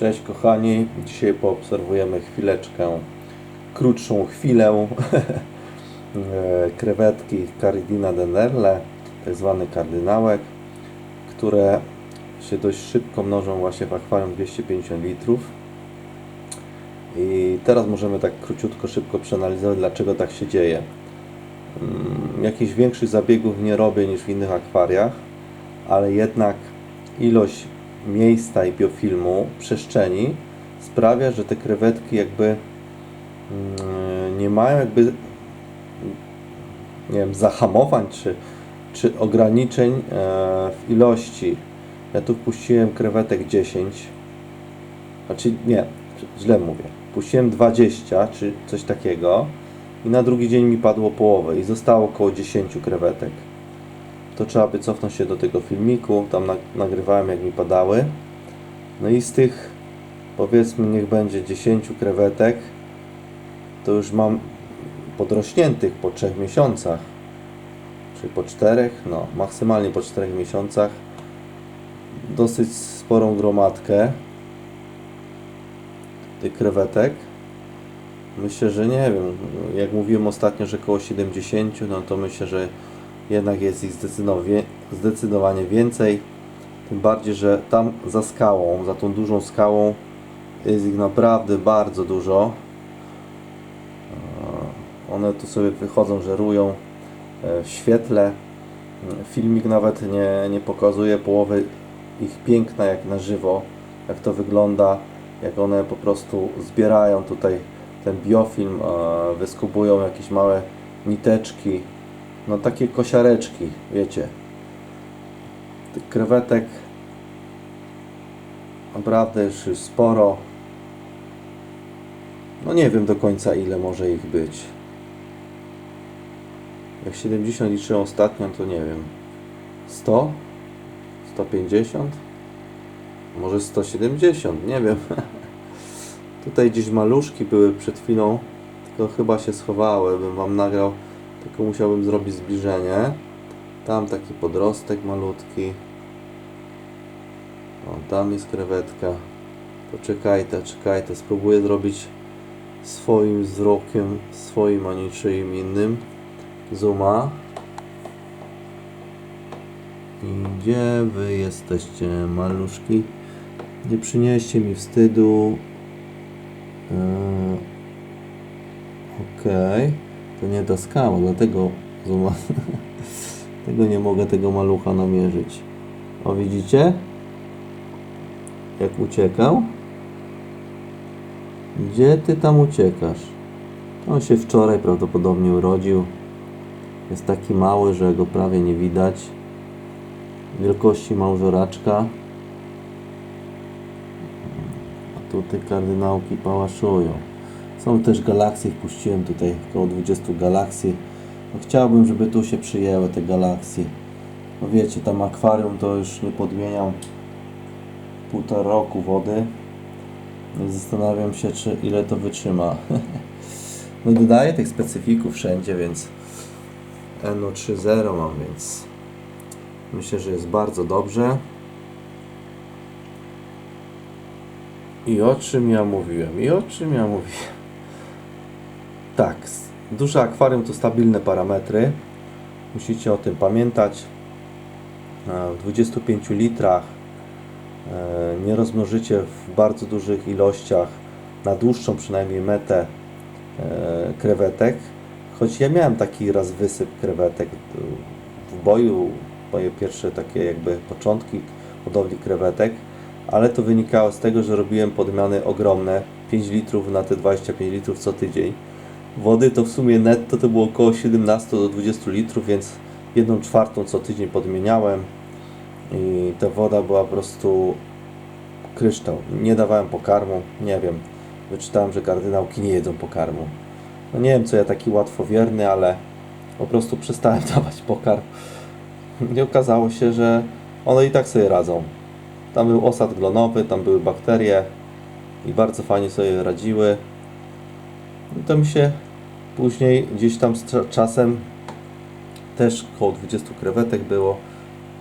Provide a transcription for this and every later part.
Cześć kochani, dzisiaj poobserwujemy chwileczkę, krótszą chwilę krewetki Caridina dennerle, tak zwany kardynałek, które się dość szybko mnożą właśnie w akwarium 250 litrów. I teraz możemy tak króciutko, szybko przeanalizować, dlaczego tak się dzieje. Mm, Jakichś większych zabiegów nie robię niż w innych akwariach, ale jednak ilość miejsca i biofilmu, przestrzeni sprawia, że te krewetki jakby mm, nie mają jakby nie wiem, zahamowań czy, czy ograniczeń e, w ilości. Ja tu wpuściłem krewetek 10, znaczy nie, źle mówię. Puściłem 20 czy coś takiego i na drugi dzień mi padło połowę i zostało około 10 krewetek to trzeba by cofnąć się do tego filmiku, tam na, nagrywałem jak mi padały. No i z tych powiedzmy niech będzie 10 krewetek, to już mam podrośniętych po 3 miesiącach, czy po 4, no maksymalnie po 4 miesiącach. Dosyć sporą gromadkę tych krewetek. Myślę, że nie wiem, jak mówiłem ostatnio, że około 70, no to myślę, że jednak jest ich zdecydowanie, więcej. Tym bardziej, że tam za skałą, za tą dużą skałą jest ich naprawdę bardzo dużo. E, One tu sobie wychodzą, żerują e, w świetle. Filmik nawet nie, nie pokazuje połowy ich piękna jak na żywo, jak to wygląda, jak one po prostu zbierają tutaj ten biofilm, e, wyskubują jakieś małe niteczki, no takie kosiareczki, wiecie. Tych krewetek naprawdę już sporo. No nie wiem do końca ile może ich być. Jak 70 liczyłem ostatnio, to nie wiem. 100? 150? Może 170, nie wiem. Tutaj gdzieś maluszki były przed chwilą, tylko chyba się schowały, bym wam nagrał tylko musiałbym zrobić zbliżenie. Tam taki podrostek malutki. O, tam jest krewetka. Poczekajcie, czekajcie. Spróbuję zrobić swoim wzrokiem, swoim, a niczyim innym. Zooma. I gdzie wy jesteście, maluszki? Nie przynieście mi wstydu. Yy, Okej. To nie ta skała, dlatego tego nie mogę tego malucha namierzyć. O widzicie? Jak uciekał? Gdzie ty tam uciekasz? On się wczoraj prawdopodobnie urodził. Jest taki mały, że go prawie nie widać. Wielkości małżoraczka. A tu te kardynałki pałaszują. Są też galaksje, wpuściłem tutaj około 20 galaksji. No chciałbym, żeby tu się przyjęły te galaksje. No wiecie, tam akwarium to już nie podmieniam półtora roku wody. I zastanawiam się, czy ile to wytrzyma. no dodaję tych specyfików wszędzie, więc NO3.0 mam, więc myślę, że jest bardzo dobrze. I o czym ja mówiłem? I o czym ja mówiłem? Tak, duże akwarium to stabilne parametry. Musicie o tym pamiętać. E, W 25 litrach e, nie rozmnożycie w bardzo dużych ilościach, na dłuższą przynajmniej metę e, krewetek. Choć ja miałem taki raz wysyp krewetek w boju, moje pierwsze takie jakby początki hodowli krewetek, ale to wynikało z tego, że robiłem podmiany ogromne, 5 litrów na te 25 litrów co tydzień. Wody to w sumie netto to było około 17 do 20 litrów, więc jedną czwartą co tydzień podmieniałem i ta woda była po prostu kryształ. Nie dawałem pokarmu, nie wiem. Wyczytałem, że kardynałki nie jedzą pokarmu. No nie wiem, co ja taki łatwowierny, ale po prostu przestałem dawać pokarm. I okazało się, że one i tak sobie radzą. Tam był osad glonowy, tam były bakterie i bardzo fajnie sobie radziły. I to mi się później gdzieś tam z cza- czasem też około 20 krewetek było.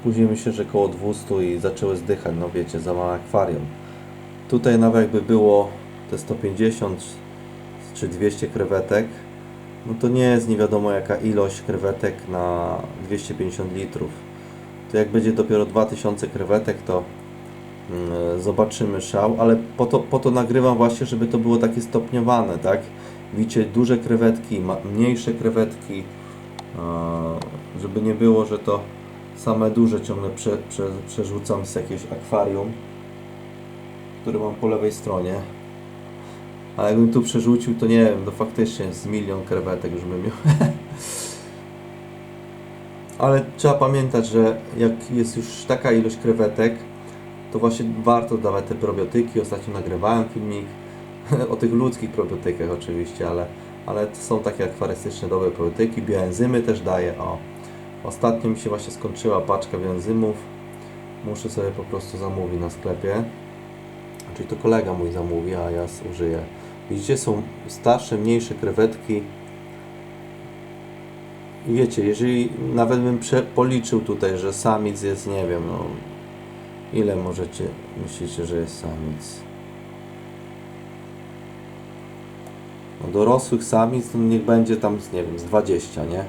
Później myślę, że około 200 i zaczęły zdychać, no wiecie, za małe akwarium. Tutaj nawet jakby było te 150 czy 200 krewetek, no to nie jest nie wiadomo jaka ilość krewetek na 250 litrów. To jak będzie dopiero 2000 krewetek, to mm, zobaczymy szał, ale po to, po to nagrywam właśnie, żeby to było takie stopniowane, tak? Widzicie, duże krewetki, mniejsze krewetki, żeby nie było, że to same duże ciągle prze, prze, przerzucam z jakiegoś akwarium, które mam po lewej stronie. A jakbym tu przerzucił, to nie wiem, to faktycznie z milion krewetek już bym miał. Ale trzeba pamiętać, że jak jest już taka ilość krewetek, to właśnie warto dawać te probiotyki. Ostatnio nagrywałem filmik o tych ludzkich probiotykach oczywiście, ale, ale to są takie akwarystyczne dobre probiotyki. Bioenzymy też daję. O. Ostatnio mi się właśnie skończyła paczka bioenzymów. Muszę sobie po prostu zamówić na sklepie. Czyli to kolega mój zamówi, a ja użyję. Widzicie, są starsze, mniejsze krewetki. I wiecie, jeżeli nawet bym policzył tutaj, że samic jest, nie wiem, no ile możecie, myślicie, że jest samic? No dorosłych samic, no niech będzie tam, nie wiem, z 20, nie?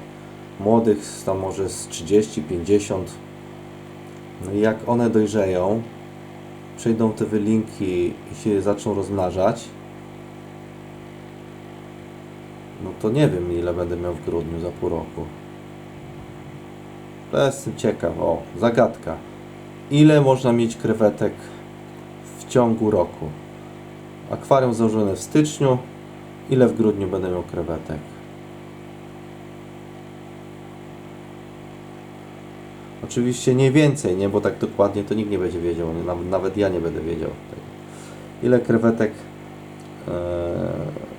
Młodych tam może z 30, 50. No i jak one dojrzeją, przejdą te wylinki i się zaczną rozmnażać, no to nie wiem ile będę miał w grudniu za pół roku. To jestem ciekaw. O, zagadka. Ile można mieć krewetek w ciągu roku? Akwarium założone w styczniu. Ile w grudniu będę miał krewetek? Oczywiście nie więcej, nie, bo tak dokładnie to nikt nie będzie wiedział, nawet, ja nie będę wiedział tego. Ile krewetek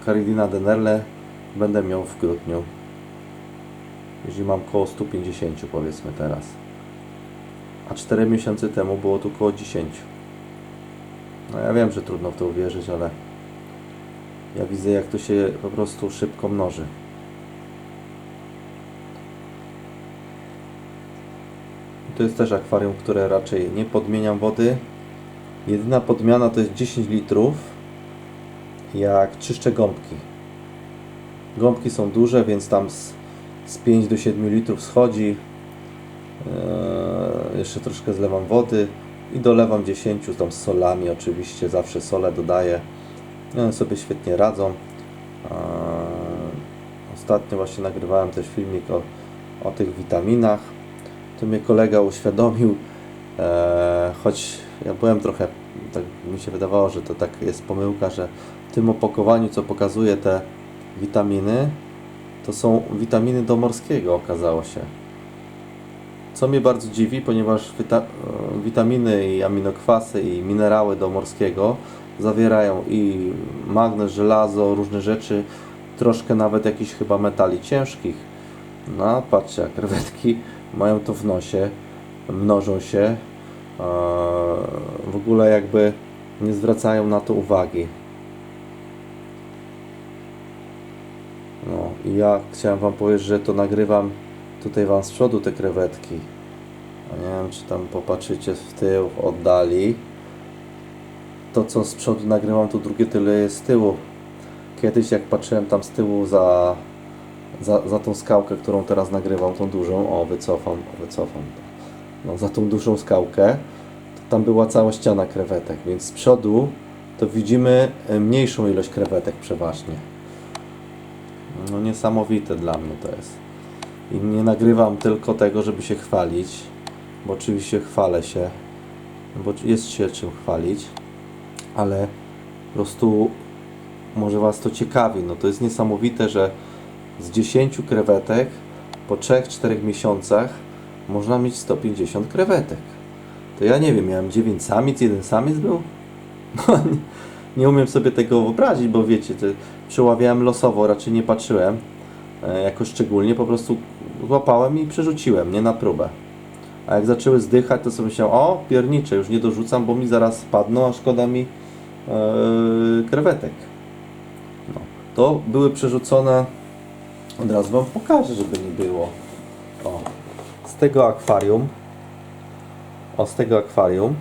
e, Denerle będę miał w grudniu? Jeżeli mam koło 150 powiedzmy teraz. A 4 miesiące temu było tu koło 10. No ja wiem, że trudno w to uwierzyć, ale ja widzę jak to się po prostu szybko mnoży. To jest też akwarium, które raczej nie podmieniam wody. Jedyna podmiana to jest 10 litrów, jak czyszczę gąbki. Gąbki są duże, więc tam z, z 5 do 7 litrów schodzi. Eee, jeszcze troszkę zlewam wody i dolewam 10 tam z solami, oczywiście zawsze sole dodaję. One sobie świetnie radzą. Ostatnio właśnie nagrywałem też filmik o, o tych witaminach. To mnie kolega uświadomił, eee, choć ja byłem trochę, tak mi się wydawało, że to tak jest pomyłka, że w tym opakowaniu, co pokazuje te witaminy, to są witaminy do morskiego, okazało się. Co mnie bardzo dziwi, ponieważ wita- e, witaminy i aminokwasy i minerały do morskiego zawierają i magnez, żelazo, różne rzeczy, troszkę nawet jakichś chyba metali ciężkich. No, patrzcie, krewetki mają to w nosie, mnożą się, w ogóle jakby nie zwracają na to uwagi. No i ja chciałem Wam powiedzieć, że to nagrywam tutaj Wam z przodu te krewetki. Nie wiem, czy tam popatrzycie w tył, w oddali. To, co z przodu nagrywam, to drugie tyle z tyłu. Kiedyś, jak patrzyłem tam z tyłu za, za, za tą skałkę, którą teraz nagrywam, tą dużą, o, wycofam, wycofam. No, za tą dużą skałkę, to tam była cała ściana krewetek, więc z przodu to widzimy e, mniejszą ilość krewetek przeważnie. No niesamowite dla mnie to jest. I nie nagrywam tylko tego, żeby się chwalić, bo oczywiście chwalę się, bo jest się czym chwalić, ale po prostu może Was to ciekawi. No to jest niesamowite, że z 10 krewetek po 3-4 miesiącach można mieć 150 krewetek. To ja nie wiem, miałem 9 samic, jeden samiec był? No, nie, nie umiem sobie tego wyobrazić, bo wiecie, to przeławiałem losowo, raczej nie patrzyłem e, jakoś szczególnie, po prostu złapałem i przerzuciłem, nie na próbę. A jak zaczęły zdychać, to sobie myślałem, o piernicze, już nie dorzucam, bo mi zaraz spadną, a szkoda mi krewetek. No. To były przerzucone, od razu Wam pokażę, żeby nie było. O, z tego akwarium, o z tego akwarium,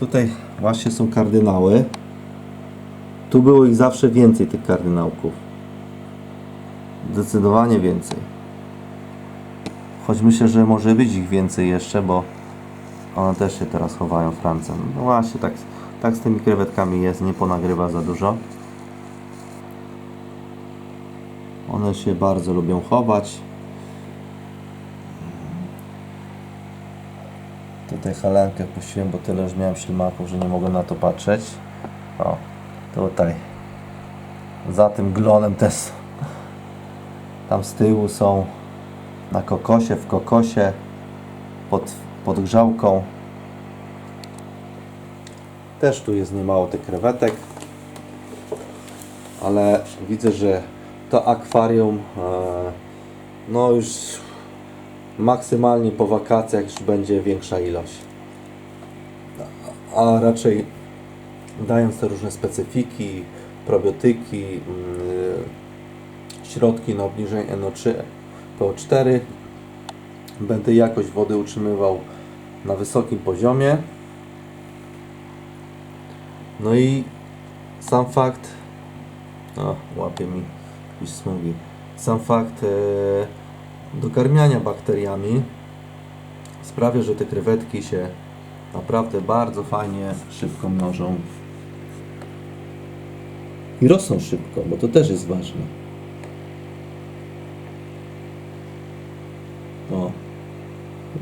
Tutaj właśnie są kardynały. Tu było ich zawsze więcej, tych kardynałków. Zdecydowanie więcej. Choć myślę, że może być ich więcej jeszcze, bo one też się teraz chowają w ramce. No właśnie, tak, tak z tymi krewetkami jest, nie ponagrywa za dużo. One się bardzo lubią chować. Tutaj halenkę puściłem, bo tyle już miałem ślimaków, że nie mogę na to patrzeć. O, tutaj. Za tym glonem też. Tam z tyłu są na kokosie, w kokosie, pod, pod grzałką. Też tu jest niemało tych krewetek. Ale widzę, że to akwarium e, no już maksymalnie po wakacjach już będzie większa ilość. A raczej dając te różne specyfiki, probiotyki, mm, środki na obniżenie NO3, PO4, będę jakość wody utrzymywał na wysokim poziomie. No i sam fakt, o, łapie mi jakieś smugi, sam fakt e, dokarmiania bakteriami sprawia, że te krewetki się naprawdę bardzo fajnie, szybko mnożą. I rosną szybko, bo to też jest ważne. O,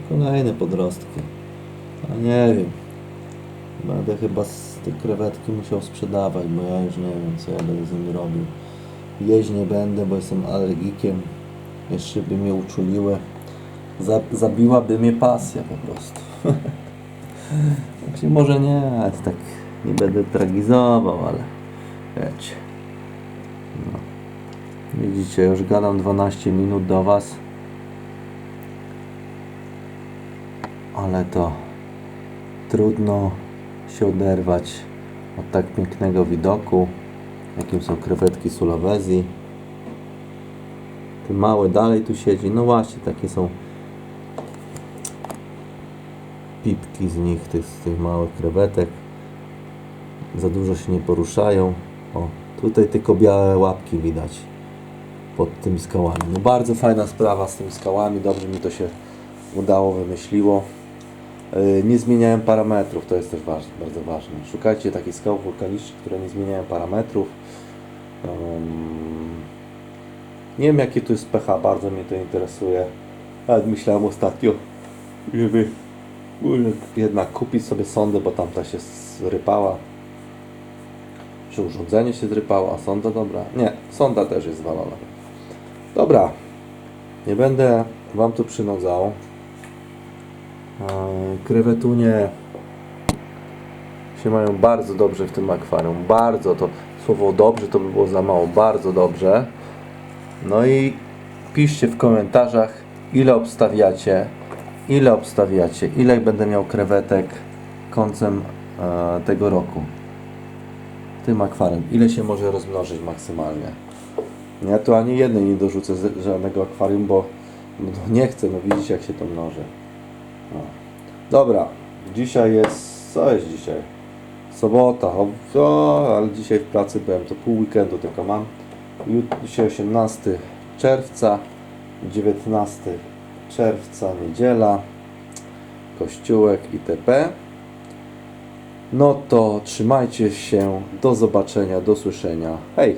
kolejne podrostki. A nie wiem. Będę chyba z te krewetki musiał sprzedawać, bo ja już nie wiem, co ja będę z nimi robił. Jeść nie będę, bo jestem alergikiem. Jeszcze by mnie uczuliły. Za, zabiłaby mnie pasja po prostu. Znaczy, może nie, tak nie będę tragizował, ale wiecie. No. Widzicie, już gadam 12 minut do Was. Ale to trudno się oderwać od tak pięknego widoku, jakim są krewetki sulawesi. Ten mały dalej tu siedzi. No właśnie, takie są pipki z nich, tych, z tych małych krewetek. Za dużo się nie poruszają. O, tutaj tylko białe łapki widać pod tymi skałami. No bardzo fajna sprawa z tymi skałami, dobrze mi to się udało, wymyśliło. Yy, Nie zmieniałem parametrów, to jest też ważne, bardzo ważne. Szukajcie takich skał wulkanicznych, które nie zmieniają parametrów. Nie wiem jakie tu jest pH, bardzo mnie to interesuje. Nawet myślałem ostatnio, żeby jednak kupić sobie sondę, bo tamta się zrypała. Czy urządzenie się zrypało, a sonda dobra? Nie, sonda też jest zwalona. Dobra, nie będę Wam tu przynudzał. Krewetunie się mają bardzo dobrze w tym akwarium. Bardzo to słowo dobrze to by było za mało. Bardzo dobrze. No i piszcie w komentarzach, ile obstawiacie, ile obstawiacie, ile będę miał krewetek końcem e, tego roku. Tym akwarium. Ile się może rozmnożyć maksymalnie. Ja tu ani jednej nie dorzucę z żadnego akwarium, bo bo nie chcę, no widzicie jak się to mnoży. No. Dobra, dzisiaj jest, co jest dzisiaj? Sobota, o, o, ale dzisiaj w pracy byłem, to pół weekendu tylko mam. Dzisiaj 18 czerwca, 19 czerwca, niedziela, kościółek itp. No to trzymajcie się, do zobaczenia, do słyszenia. Hej!